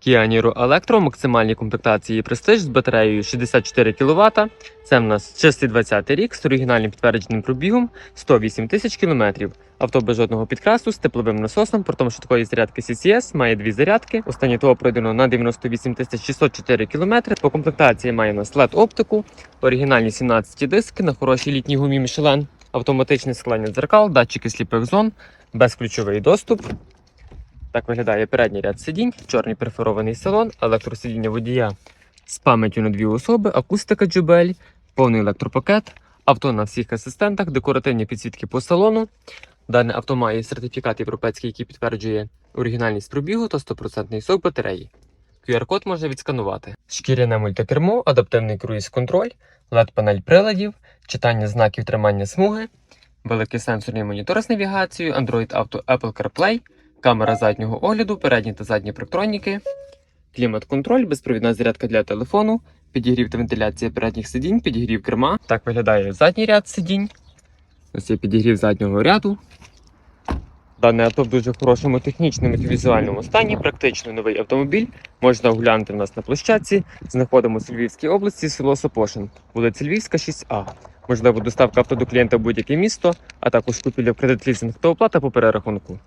Kia Niro Electro в максимальній комплектації Prestige з батареєю 64 кВт. Це в нас чистий 20 рік з оригінальним підтвердженим пробігом 108 тисяч кілометрів. Авто без жодного підкрасу з тепловим насосом, що такої зарядки CCS має дві зарядки. Останнє того пройдено на 98 тисяч 604 км. По комплектації має у нас LED оптику, оригінальні 17 диски на хорошій літній гумі Michelin, автоматичне склення дзеркал, датчики сліпих зон, безключовий доступ. Так виглядає передній ряд сидінь, чорний перфорований салон, електросидіння водія з пам'яттю на дві особи, акустика JBL, повний електропакет, авто на всіх асистентах, декоративні підсвітки по салону. Дане авто має сертифікат європейський, який підтверджує оригінальність пробігу та 100% сок батареї. QR-код можна відсканувати. Шкіряне мультикермо, адаптивний круїз-контроль, LED-панель приладів, читання знаків тримання смуги, великий сенсорний монітор з навігацією, Android Auto Apple CarPlay, камера заднього огляду, передні та задні проктроніки, клімат-контроль, безпровідна зарядка для телефону, підігрів та вентиляція передніх сидінь, підігрів керма. Так виглядає задній ряд сидінь. Ось є підігрів заднього ряду. Дане авто в дуже хорошому технічному та візуальному стані, практично новий автомобіль. Можна оглянути в нас на площадці. Знаходимося у Львівській області, село Сопошин, вулиця Львівська, 6А. Можливо, доставка авто до клієнта в будь-яке місто, а також купівля в кредит лізинг та оплата по перерахунку.